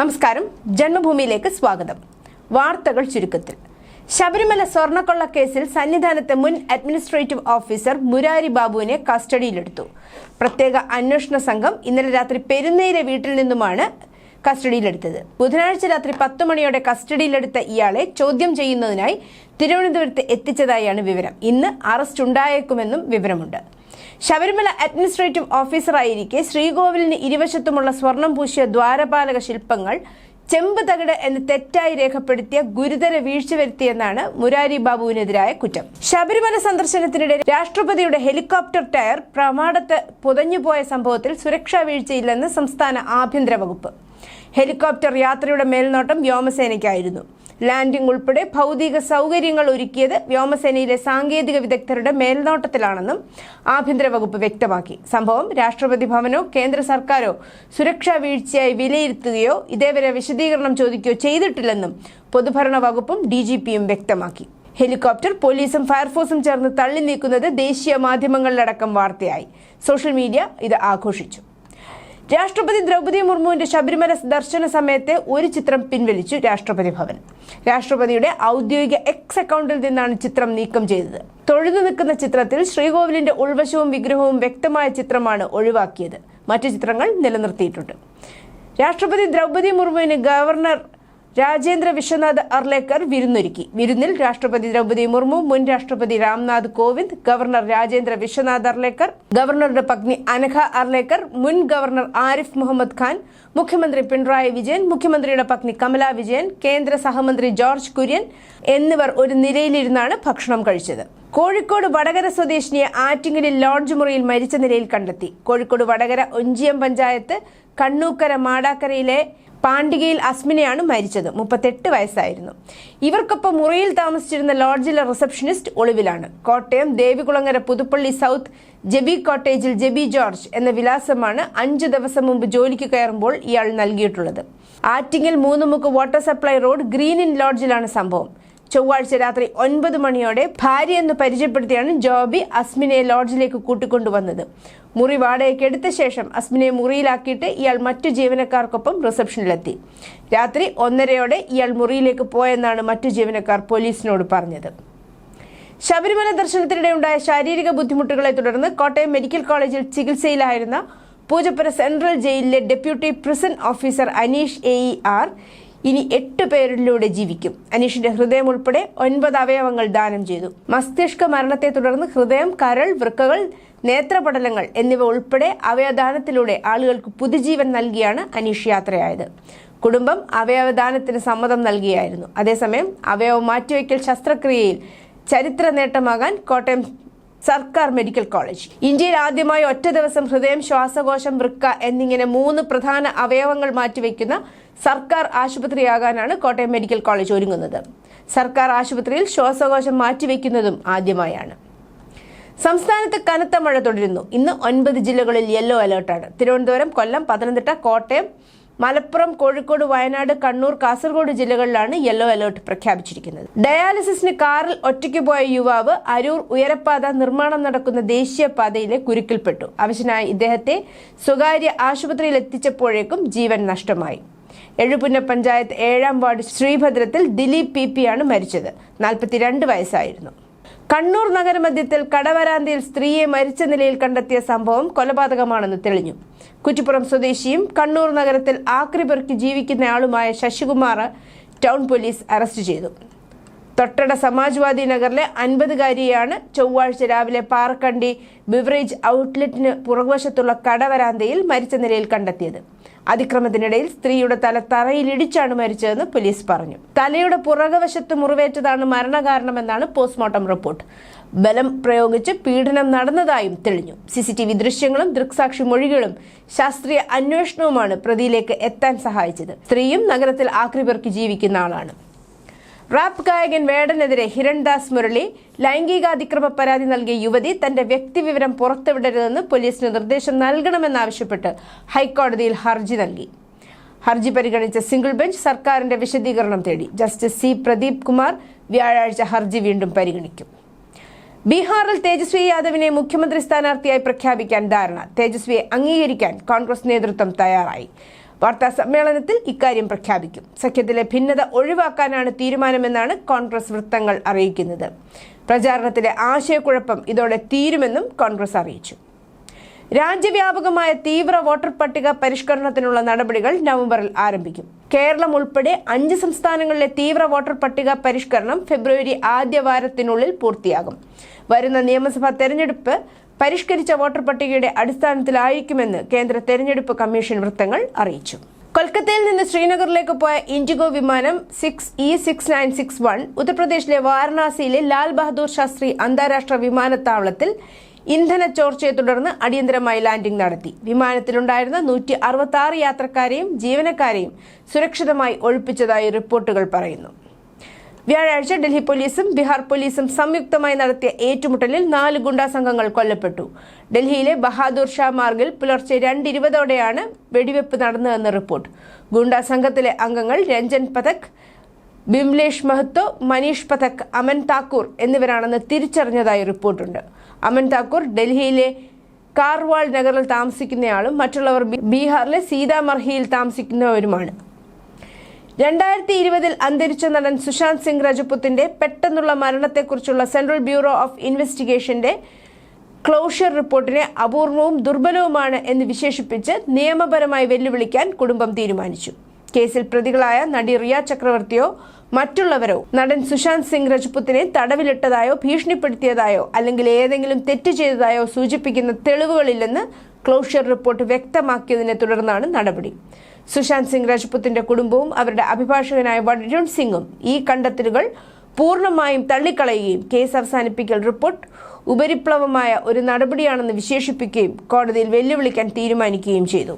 നമസ്കാരം. ജന്മഭൂമിയിലേക്ക് സ്വാഗതം. വാർത്തകൾ ചുരുക്കത്തിൽ. ശബരിമല സ്വർണക്കൊള്ള കേസിൽ സന്നിധാനത്തെ മുൻ അഡ്മിനിസ്ട്രേറ്റീവ് ഓഫീസർ മുരാരി ബാബുവിനെ കസ്റ്റഡിയിലെടുത്തു. പ്രത്യേക അന്വേഷണ സംഘം ഇന്നലെ രാത്രി പെരുന്നയിലെ വീട്ടിൽ നിന്നുമാണ് കസ്റ്റഡിയിലെടുത്തത്. ബുധനാഴ്ച രാത്രി പത്ത് മണിയോടെ കസ്റ്റഡിയിലെടുത്ത ഇയാളെ ചോദ്യം ചെയ്യുന്നതിനായി തിരുവനന്തപുരത്ത് എത്തിച്ചതായാണ് വിവരം. ഇന്ന് അറസ്റ്റ് ഉണ്ടായേക്കുമെന്നും വിവരമുണ്ട്. ശബരിമല അഡ്മിനിസ്ട്രേറ്റീവ് ഓഫീസറായിരിക്കെ ശ്രീകോവിലിന് ഇരുവശത്തുമുള്ള സ്വർണം പൂശിയ ദ്വാരപാലക ശില്പങ്ങൾ ചെമ്പ് തകിട് എന്ന് തെറ്റായി രേഖപ്പെടുത്തിയ ഗുരുതര വീഴ്ച വരുത്തിയെന്നാണ് മുരാരി ബാബുവിനെതിരായ കുറ്റം. ശബരിമല സന്ദർശനത്തിനിടെ രാഷ്ട്രപതിയുടെ ഹെലികോപ്റ്റർ ടയർ പ്രമാടത്ത് പുതഞ്ഞുപോയ സംഭവത്തിൽ സുരക്ഷാ വീഴ്ചയില്ലെന്ന് സംസ്ഥാന ആഭ്യന്തര വകുപ്പ്. ഹെലികോപ്റ്റർ യാത്രയുടെ മേൽനോട്ടം വ്യോമസേനയ്ക്കായിരുന്നു. ലാൻഡിംഗ് ഉൾപ്പെടെ ഭൗതിക സൗകര്യങ്ങൾ ഒരുക്കിയത് വ്യോമസേനയിലെ സാങ്കേതിക വിദഗ്ധരുടെ മേൽനോട്ടത്തിലാണെന്നും ആഭ്യന്തര വകുപ്പ് വ്യക്തമാക്കി. സംഭവം രാഷ്ട്രപതി ഭവനോ കേന്ദ്ര സർക്കാരോ സുരക്ഷാ വീഴ്ചയായി വിലയിരുത്തുകയോ ഇതേവരെ വിശദീകരണം ചോദിക്കുകയോ ചെയ്തിട്ടില്ലെന്നും പൊതുഭരണ വകുപ്പും ഡി വ്യക്തമാക്കി. ഹെലികോപ്റ്റർ പോലീസും ഫയർഫോഴ്സും ചേർന്ന് തള്ളി നീക്കുന്നത് ദേശീയ മാധ്യമങ്ങളിലടക്കം വാർത്തയായി. സോഷ്യൽ മീഡിയ ഇത് ആഘോഷിച്ചു. രാഷ്ട്രപതി ദ്രൗപദി മുർമുവിന്റെ ശബരിമല ദർശന സമയത്തെ ഒരു ചിത്രം പിൻവലിച്ചു രാഷ്ട്രപതി ഭവൻ. രാഷ്ട്രപതിയുടെ ഔദ്യോഗിക എക്സ് അക്കൗണ്ടിൽ നിന്നാണ് ചിത്രം നീക്കം ചെയ്തത്. തൊഴുതു നിൽക്കുന്ന ചിത്രത്തിൽ ശ്രീകോവിലിന്റെ ഉൾവശവും വിഗ്രഹവും വ്യക്തമായ ചിത്രമാണ് ഒഴിവാക്കിയത്. മറ്റു ചിത്രങ്ങൾ നിലനിർത്തിയിട്ടുണ്ട്. രാഷ്ട്രപതി ദ്രൗപദി മുർമുവിന് ഗവർണർ രാജേന്ദ്ര വിശ്വനാഥ് അർലേക്കർ വിരുന്നൊരുക്കി. വിരുന്നിൽ രാഷ്ട്രപതി ദ്രൗപദി മുർമു മുൻ രാഷ്ട്രപതി രാംനാഥ് കോവിന്ദ് ഗവർണർ രാജേന്ദ്ര വിശ്വനാഥ് അർലേക്കർ ഗവർണറുടെ പത്നി അനഘ അർലേക്കർ മുൻ ഗവർണർ ആരിഫ് മുഹമ്മദ് ഖാൻ മുഖ്യമന്ത്രി പിണറായി വിജയൻ മുഖ്യമന്ത്രിയുടെ പത്നി കമല വിജയൻ കേന്ദ്ര സഹമന്ത്രി ജോർജ് കുര്യൻ എന്നിവർ ഒരു നിരയിലിരുന്നാണ് ഭക്ഷണം കഴിച്ചത്. കോഴിക്കോട് വടകര സ്വദേശിനിയെ ആറ്റിങ്ങലിൽ ലോഡ്ജ് മുറിയിൽ മരിച്ച നിലയിൽ കണ്ടെത്തി. കോഴിക്കോട് വടകര ഒഞ്ചിയം പഞ്ചായത്ത് കണ്ണൂക്കര മാടാക്കരയിലെ പാണ്ഡികയിൽ അസ്മിനെയാണ് മരിച്ചത്. മുപ്പത്തെട്ട് വയസ്സായിരുന്നു. ഇവർക്കൊപ്പം മുറിയിൽ താമസിച്ചിരുന്ന ലോഡ്ജിലെ റിസപ്ഷനിസ്റ്റ് ഒളിവിലാണ്. കോട്ടയം ദേവികുളങ്ങര പുതുപ്പള്ളി സൗത്ത് ജബി കോട്ടേജിൽ ജബി ജോർജ് എന്ന വിലാസമാണ് അഞ്ചു ദിവസം മുമ്പ് ജോലിക്ക് കയറുമ്പോൾ ഇയാൾ നൽകിയിട്ടുള്ളത്. Attingal Moonnumukku water supply road green in ലോഡ്ജിലാണ് സംഭവം. ചൊവ്വാഴ്ച രാത്രി ഒൻപത് മണിയോടെ ഭാര്യ എന്ന് പരിചയപ്പെടുത്തിയാണ് ജോബി അസ്മിനെ ലോഡ്ജിലേക്ക് കൂട്ടിക്കൊണ്ടുവന്നത്. മുറി വാടകയ്ക്ക് എടുത്ത ശേഷം അസ്മിനെ മുറിയിലാക്കിയിട്ട് ഇയാൾ മറ്റു ജീവനക്കാർക്കൊപ്പം റിസപ്ഷനിലെത്തി. രാത്രി ഒന്നരയോടെ ഇയാൾ മുറിയിലേക്ക് പോയെന്നാണ് മറ്റു ജീവനക്കാർ പോലീസിനോട് പറഞ്ഞത്. ശബരിമല ദർശനത്തിനിടെ ഉണ്ടായ ശാരീരിക ബുദ്ധിമുട്ടുകളെ തുടർന്ന് കോട്ടയം മെഡിക്കൽ കോളേജിൽ ചികിത്സയിലായിരുന്ന പൂജപ്പുര സെൻട്രൽ ജയിലിലെ deputy prison officer Aneesh A E R ഇനി എട്ട് പേരിലൂടെ ജീവിക്കും. അനീഷിന്റെ ഹൃദയം ഉൾപ്പെടെ ഒൻപത് അവയവങ്ങൾ ദാനം ചെയ്തു. മസ്തിഷ്ക മരണത്തെ തുടർന്ന് ഹൃദയം കരൾ വൃക്കകൾ നേത്രപടലങ്ങൾ എന്നിവ ഉൾപ്പെടെ അവയവദാനത്തിലൂടെ ആളുകൾക്ക് പുതുജീവൻ നൽകിയാണ് അനീഷ് യാത്രയായത്. കുടുംബം അവയവദാനത്തിന് സമ്മതം നൽകിയായിരുന്നു. അതേസമയം അവയവ മാറ്റിവെക്കൽ ശസ്ത്രക്രിയയിൽ ചരിത്ര നേട്ടമാകാൻ കോട്ടയം സർക്കാർ മെഡിക്കൽ കോളേജ്. ഇന്ത്യയിൽ ആദ്യമായി ഒറ്റ ദിവസം ഹൃദയം ശ്വാസകോശം വൃക്ക എന്നിങ്ങനെ മൂന്ന് പ്രധാന അവയവങ്ങൾ മാറ്റിവെക്കുന്ന സർക്കാർ ആശുപത്രിയാകാനാണ് കോട്ടയം മെഡിക്കൽ കോളേജ് ഒരുങ്ങുന്നത്. സർക്കാർ ആശുപത്രിയിൽ ശ്വാസകോശം മാറ്റിവെക്കുന്നതും ആദ്യമായാണ്. സംസ്ഥാനത്ത് കനത്ത മഴ തുടരുന്നു. ഇന്ന് ഒൻപത് ജില്ലകളിൽ യെല്ലോ അലേർട്ടാണ്. തിരുവനന്തപുരം കൊല്ലം പത്തനംതിട്ട കോട്ടയം മലപ്പുറം കോഴിക്കോട് വയനാട് കണ്ണൂർ കാസർഗോഡ് ജില്ലകളിലാണ് യെല്ലോ അലേർട്ട് പ്രഖ്യാപിച്ചിരിക്കുന്നത്. ഡയാലിസിസിന് കാറിൽ ഒറ്റയ്ക്ക് പോയ യുവാവ് അരൂർ ഉയരപ്പാത നിർമ്മാണം നടക്കുന്ന ദേശീയപാതയിലെ കുരുക്കിൽപ്പെട്ടു. അവശനായ ഇദ്ദേഹത്തെ സ്വകാര്യ ആശുപത്രിയിൽ എത്തിച്ചപ്പോഴേക്കും ജീവൻ നഷ്ടമായി. എഴുപുന്ന പഞ്ചായത്ത് ഏഴാം വാർഡ് ശ്രീഭദ്രത്തിൽ ദിലീപ് പി പിയാണ് മരിച്ചത്. നാൽപ്പത്തിരണ്ട് വയസ്സായിരുന്നു. കണ്ണൂർ നഗരമധ്യത്തിൽ കടവരാന്തിയിൽ സ്ത്രീയെ മരിച്ച നിലയിൽ കണ്ടെത്തിയ സംഭവം കൊലപാതകമാണെന്ന് തെളിഞ്ഞു. കുറ്റിപ്പുറം സ്വദേശിയും കണ്ണൂർ നഗരത്തിൽ ആക്രി പെറുക്കി ജീവിക്കുന്നയാളുമായ ശശികുമാർ ടൗൺ പോലീസ് അറസ്റ്റ് ചെയ്തു. തൊട്ടട സമാജ്വാദി നഗറിലെ അൻപതുകാരിയാണ് ചൊവ്വാഴ്ച രാവിലെ പാർക്കണ്ടി ബിവറേജ് ഔട്ട്ലെറ്റിന് പുറകുവശത്തുള്ള കടവരാന്തയിൽ മരിച്ച നിലയിൽ കണ്ടെത്തിയത്. അതിക്രമത്തിനിടയിൽ സ്ത്രീയുടെ തല തറയിലിടിച്ചാണ് മരിച്ചതെന്ന് പോലീസ് പറഞ്ഞു. തലയുടെ പുറകുവശത്ത് മുറിവേറ്റതാണ് മരണകാരണമെന്നാണ് പോസ്റ്റ്മോർട്ടം റിപ്പോർട്ട്. ബലം പ്രയോഗിച്ച് പീഡനം നടന്നതായും തെളിഞ്ഞു. സിസിടിവി ദൃശ്യങ്ങളും ദൃക്സാക്ഷി മൊഴികളും ശാസ്ത്രീയ അന്വേഷണവുമാണ് പ്രതിയിലേക്ക് എത്താൻ സഹായിച്ചത്. സ്ത്രീയും നഗരത്തിൽ ആക്രിപെറുക്കി ജീവിക്കുന്ന ആളാണ്. റാപ്പ് ഗായകൻ വേടനെതിരെ ഹിരൺദാസ് മുരളി ലൈംഗികാതിക്രമ പരാതി നൽകിയ യുവതി തന്റെ വ്യക്തിവിവരം പുറത്തുവിടരുതെന്ന് പോലീസിന് നിർദ്ദേശം നൽകണമെന്നാവശ്യപ്പെട്ട് ഹൈക്കോടതിയിൽ ഹർജി നൽകി. ഹർജി പരിഗണിച്ച സിംഗിൾ ബെഞ്ച് സർക്കാരിന്റെ വിശദീകരണം തേടി ജസ്റ്റിസ് സി പ്രദീപ് കുമാർ വ്യാഴാഴ്ച ഹർജി വീണ്ടും പരിഗണിക്കും. ബീഹാറിൽ തേജസ്വി യാദവിനെ മുഖ്യമന്ത്രി സ്ഥാനാർത്ഥിയായി പ്രഖ്യാപിക്കാൻ ധാരണ. തേജസ്വിയെ അംഗീകരിക്കാൻ കോൺഗ്രസ് നേതൃത്വം തയ്യാറായി. വാർത്താ സമ്മേളനത്തിൽ ഇക്കാര്യം പ്രഖ്യാപിക്കും. സഖ്യത്തിലെ ഭിന്നത ഒഴിവാക്കാനാണ് തീരുമാനമെന്നാണ് കോൺഗ്രസ് വൃത്തങ്ങൾ അറിയിക്കുന്നത്. പ്രചാരണത്തിലെ ആശയക്കുഴപ്പം ഇതോടെ തീരുമെന്നും കോൺഗ്രസ് അറിയിച്ചു. രാജ്യവ്യാപകമായ തീവ്ര വോട്ടർ പട്ടിക പരിഷ്കരണത്തിനുള്ള നടപടികൾ നവംബറിൽ ആരംഭിക്കും. കേരളം ഉൾപ്പെടെ അഞ്ച് സംസ്ഥാനങ്ങളിലെ തീവ്ര വോട്ടർ പട്ടിക പരിഷ്കരണം ഫെബ്രുവരി ആദ്യവാരത്തിനുള്ളിൽ പൂർത്തിയാകും. വരുന്ന നിയമസഭാ തെരഞ്ഞെടുപ്പ് പരിഷ്കരിച്ച വോട്ടർ പട്ടികയുടെ അടിസ്ഥാനത്തിലായിരിക്കുമെന്ന് കേന്ദ്ര തെരഞ്ഞെടുപ്പ് കമ്മീഷൻ വൃത്തങ്ങൾ അറിയിച്ചു. കൊൽക്കത്തയിൽ നിന്ന് ശ്രീനഗറിലേക്ക് പോയ ഇൻഡിഗോ വിമാനം six E six nine six one ഉത്തർപ്രദേശിലെ വാരണാസിയിലെ ലാൽ ബഹദൂർ ശാസ്ത്രി അന്താരാഷ്ട്ര വിമാനത്താവളത്തിൽ ഇന്ധന ചോർച്ചയെ തുടർന്ന് അടിയന്തരമായി ലാൻഡിംഗ് നടത്തി. വിമാനത്തിലുണ്ടായിരുന്ന നൂറ്റി അറുപത്തി യാത്രക്കാരെയും ജീവനക്കാരെയും സുരക്ഷിതമായി ഒഴിപ്പിച്ചതായി റിപ്പോർട്ടുകൾ പറയുന്നു. വ്യാഴാഴ്ച ഡൽഹി പോലീസും ബീഹാർ പോലീസും സംയുക്തമായി നടത്തിയ ഏറ്റുമുട്ടലിൽ നാല് ഗുണ്ടാ സംഘങ്ങൾ കൊല്ലപ്പെട്ടു. ഡൽഹിയിലെ ബഹാദൂർ ഷാ മാർഗിൽ പുലർച്ചെ രണ്ടിരുപതോടെയാണ് വെടിവെപ്പ് നടന്നതെന്ന് റിപ്പോർട്ട്. ഗുണ്ടാ സംഘത്തിലെ അംഗങ്ങൾ രഞ്ജൻ പഥക് ബിംലേഷ് മഹത്തോ മനീഷ് പഥക് അമൻ താക്കൂർ എന്നിവരാണെന്ന് തിരിച്ചറിഞ്ഞതായി റിപ്പോർട്ടുണ്ട്. അമൻ താക്കൂർ ഡൽഹിയിലെ കാർവാൾ നഗറിൽ താമസിക്കുന്നയാളും മറ്റുള്ളവർ ബീഹാറിലെ സീതാമർഹിയിൽ താമസിക്കുന്നവരുമാണ്. രണ്ടായിരത്തി ഇരുപതിൽ അന്തരിച്ച നടൻ സുശാന്ത് സിംഗ് രജപുത്തിന്റെ പെട്ടെന്നുള്ള മരണത്തെക്കുറിച്ചുള്ള സെൻട്രൽ ബ്യൂറോ ഓഫ് ഇൻവെസ്റ്റിഗേഷന്റെ ക്ലോഷർ റിപ്പോർട്ടിനെ അപൂർവവും ദുർബലവുമാണ് എന്ന് വിശേഷിപ്പിച്ച് നിയമപരമായി വെല്ലുവിളിക്കാൻ കുടുംബം തീരുമാനിച്ചു. കേസിൽ പ്രതികളായ നടി റിയ ചക്രവർത്തിയോ മറ്റുള്ളവരോ നടൻ സുശാന്ത് സിംഗ് രജപുത്തിനെ തടവിലിട്ടതായോ ഭീഷണിപ്പെടുത്തിയതായോ അല്ലെങ്കിൽ ഏതെങ്കിലും തെറ്റ് ചെയ്തതായോ സൂചിപ്പിക്കുന്ന തെളിവുകളില്ലെന്ന് ക്ലോഷർ റിപ്പോർട്ട് വ്യക്തമാക്കിയതിനെ തുടർന്നാണ് നടപടി. സുശാന്ത് സിംഗ് രാജ്പുത്തിന്റെ കുടുംബവും അവരുടെ അഭിഭാഷകനായ വരുൺ സിംഗും ഈ കണ്ടെത്തലുകൾ പൂർണമായും തള്ളിക്കളയുകയും കേസ് അവസാനിപ്പിക്കൽ റിപ്പോർട്ട് ഉപരിപ്ലവമായ ഒരു നടപടിയാണെന്ന് വിശേഷിപ്പിക്കുകയും കോടതിയിൽ വെല്ലുവിളിക്കാൻ തീരുമാനിക്കുകയും ചെയ്തു.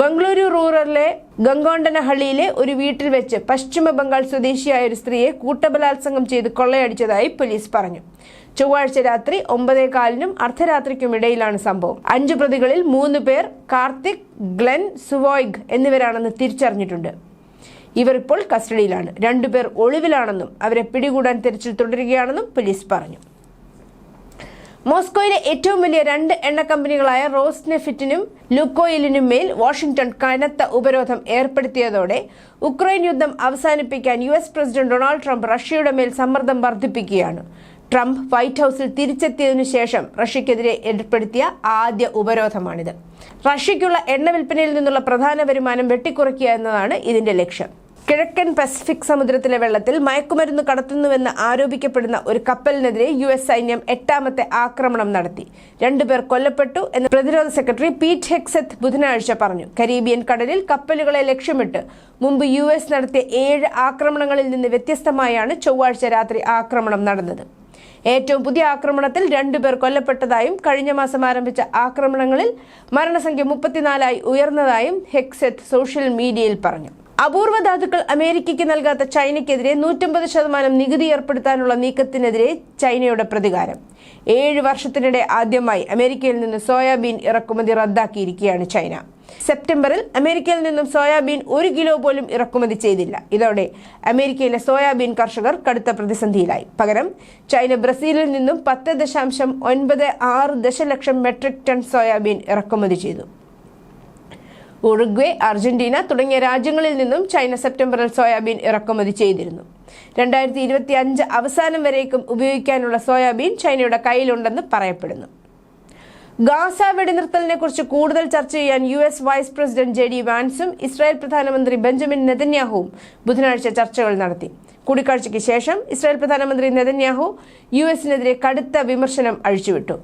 ബംഗളൂരു റൂറലിലെ ഗംഗോണ്ടനഹള്ളിയിലെ ഒരു വീട്ടിൽ വെച്ച് പശ്ചിമ ബംഗാൾ സ്വദേശിയായ ഒരു സ്ത്രീയെ കൂട്ടബലാത്സംഗം ചെയ്ത് കൊള്ളയടിച്ചതായി പോലീസ് പറഞ്ഞു. ചൊവ്വാഴ്ച രാത്രി ഒമ്പതേ കാലിനും അർദ്ധരാത്രിക്കും ഇടയിലാണ് സംഭവം. അഞ്ചു പ്രതികളിൽ മൂന്ന് പേർ കാർത്തിക് ഗ്ലെൻ സുവോയ്ഗ് എന്നിവരാണെന്ന് തിരിച്ചറിഞ്ഞിട്ടുണ്ട്. ഇവർ ഇപ്പോൾ കസ്റ്റഡിയിലാണ്. രണ്ടുപേർ ഒളിവിലാണെന്നും അവരെ പിടികൂടാൻ തിരച്ചിൽ തുടരുകയാണെന്നും പോലീസ് പറഞ്ഞു. മോസ്കോയിലെ ഏറ്റവും വലിയ രണ്ട് എണ്ണ കമ്പനികളായ റോസ്നെഫിറ്റിനും ലുക്കോയിലിനും മേൽ വാഷിംഗ്ടൺ കനത്ത ഉപരോധം ഏർപ്പെടുത്തിയതോടെ ഉക്രൈൻ യുദ്ധം അവസാനിപ്പിക്കാൻ യു പ്രസിഡന്റ് ഡൊണാൾഡ് ട്രംപ് റഷ്യയുടെ മേൽ സമ്മർദ്ദം വർദ്ധിപ്പിക്കുകയാണ്. ട്രംപ് വൈറ്റ് ഹൗസിൽ തിരിച്ചെത്തിയതിനു ശേഷം റഷ്യക്കെതിരെ ഏർപ്പെടുത്തിയ ആദ്യ ഉപരോധമാണിത്. റഷ്യക്കുള്ള എണ്ണ വിൽപ്പനയിൽ നിന്നുള്ള പ്രധാന വരുമാനം വെട്ടിക്കുറയ്ക്കുക എന്നതാണ് ഇതിന്റെ ലക്ഷ്യം. കിഴക്കൻ പസഫിക് സമുദ്രത്തിലെ വെള്ളത്തിൽ മയക്കുമരുന്ന് കടത്തുന്നുവെന്ന് ആരോപിക്കപ്പെടുന്ന ഒരു കപ്പലിനെതിരെ യു എസ് സൈന്യം എട്ടാമത്തെ ആക്രമണം നടത്തി. രണ്ടുപേർ കൊല്ലപ്പെട്ടു എന്ന് പ്രതിരോധ സെക്രട്ടറി പീറ്റ് ഹെക്സെത്ത് ബുധനാഴ്ച പറഞ്ഞു. കരീബിയൻ കടലിൽ കപ്പലുകളെ ലക്ഷ്യമിട്ട് മുമ്പ് യു നടത്തിയ ഏഴ് ആക്രമണങ്ങളിൽ നിന്ന് വ്യത്യസ്തമായാണ് ചൊവ്വാഴ്ച രാത്രി ആക്രമണം നടന്നത്. ഏറ്റവും പുതിയ ആക്രമണത്തിൽ രണ്ടുപേർ കൊല്ലപ്പെട്ടതായും കഴിഞ്ഞ മാസം ആരംഭിച്ച ആക്രമണങ്ങളിൽ മരണസംഖ്യ മുപ്പത്തിനാലായി ഉയർന്നതായും ഹെക്സെറ്റ് സോഷ്യൽ മീഡിയയിൽ പറഞ്ഞു. അപൂർവ ധാതുക്കൾ അമേരിക്കയ്ക്ക് നൽകാത്ത ചൈനയ്ക്കെതിരെ നൂറ്റമ്പത് ശതമാനം നികുതി ഏർപ്പെടുത്താനുള്ള നീക്കത്തിനെതിരെ ചൈനയുടെ പ്രതികാരം. ഏഴ് വർഷത്തിനിടെ ആദ്യമായി അമേരിക്കയിൽ നിന്ന് സോയാബീൻ ഇറക്കുമതി റദ്ദാക്കിയിരിക്കുകയാണ് ചൈന. സെപ്റ്റംബറിൽ അമേരിക്കയിൽ നിന്നും സോയാബീൻ ഒരു കിലോ പോലും ഇറക്കുമതി ചെയ്തില്ല. ഇതോടെ അമേരിക്കയിലെ സോയാബീൻ കർഷകർ കടുത്ത പ്രതിസന്ധിയിലായി. പകരം ചൈന ബ്രസീലിൽ നിന്നും പത്ത് ദശാംശം ഒൻപത് ആറ് ദശലക്ഷം മെട്രിക് ടൺ സോയാബീൻ ഇറക്കുമതി ചെയ്തു. ഉറുഗ്വേ അർജന്റീന തുടങ്ങിയ രാജ്യങ്ങളിൽ നിന്നും ചൈന സെപ്റ്റംബറിൽ സോയാബീൻ ഇറക്കുമതി ചെയ്തിരുന്നു. രണ്ടായിരത്തി ഇരുപത്തി അഞ്ച് അവസാനം വരേക്കും ഉപയോഗിക്കാനുള്ള സോയാബീൻ ചൈനയുടെ കയ്യിലുണ്ടെന്ന് പറയപ്പെടുന്നു. ഗാസ വെടിനിർത്തലിനെ കുറിച്ച് കൂടുതൽ ചർച്ച ചെയ്യാൻ U S vice president J D വാൻസും Israel പ്രധാനമന്ത്രി ബെഞ്ചമിൻ നെതന്യാഹുവും ബുധനാഴ്ച ചർച്ചകൾ നടത്തി. കൂടിക്കാഴ്ചയ്ക്ക് ശേഷം ഇസ്രായേൽ പ്രധാനമന്ത്രി നെതന്യാഹു യു എസിനെതിരെ കടുത്ത വിമർശനം അഴിച്ചുവിട്ടു.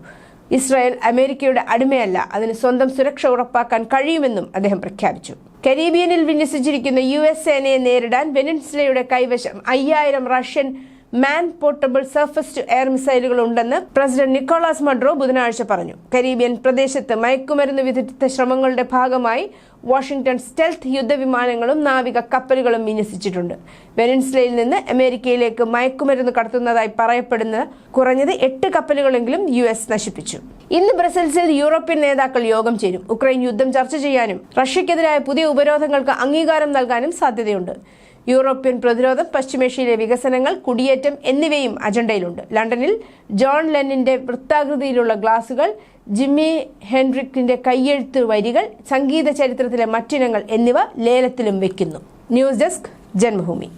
ഇസ്രായേൽ അമേരിക്കയുടെ അടിമയല്ല. അതിന് സ്വന്തം സുരക്ഷ ഉറപ്പാക്കാൻ കഴിയുമെന്നും അദ്ദേഹം പ്രഖ്യാപിച്ചു. കരീബിയനിൽ വിന്യസിച്ചിരിക്കുന്ന യു എസ് സേനയെ നേരിടാൻ വെനിൻസിലയുടെ കൈവശം അയ്യായിരം Russian man portable surface to air മിസൈലുകൾ ഉണ്ടെന്ന് പ്രസിഡന്റ് നിക്കോളാസ് മഡ്രോ ബുധനാഴ്ച പറഞ്ഞു. കരീബിയൻ പ്രദേശത്ത് മയക്കുമരുന്ന് വിദഗ്ധ ശ്രമങ്ങളുടെ ഭാഗമായി വാഷിംഗ്ടൺ സ്റ്റെൽത്ത് യുദ്ധവിമാനങ്ങളും നാവിക കപ്പലുകളും വിന്യസിച്ചിട്ടുണ്ട്. വെനിൻസ്ലയിൽ നിന്ന് അമേരിക്കയിലേക്ക് മയക്കുമരുന്ന് കടത്തുന്നതായി പറയപ്പെടുന്ന കുറഞ്ഞത് എട്ട് കപ്പലുകളെങ്കിലും യു എസ് നശിപ്പിച്ചു. ഇന്ന് ബ്രസൽസിൽ യൂറോപ്യൻ നേതാക്കൾ യോഗം ചേരും. ഉക്രൈൻ യുദ്ധം ചർച്ച ചെയ്യാനും റഷ്യക്കെതിരായ പുതിയ ഉപരോധങ്ങൾക്ക് അംഗീകാരം നൽകാനും സാധ്യതയുണ്ട്. യൂറോപ്യൻ പ്രതിരോധം പശ്ചിമേഷ്യയിലെ വികസനങ്ങൾ കുടിയേറ്റം എന്നിവയും അജണ്ടയിലുണ്ട്. ലണ്ടനിൽ ജോൺ ലെന്നിന്റെ വൃത്താകൃതിയിലുള്ള ഗ്ലാസുകൾ ജിമ്മി ഹെൻറിക്കിന്റെ കയ്യെഴുത്ത് വരികൾ സംഗീത ചരിത്രത്തിലെ മറ്റിനങ്ങൾ എന്നിവ ലേലത്തിലും വെക്കുന്നു. News desk Janmabhumi.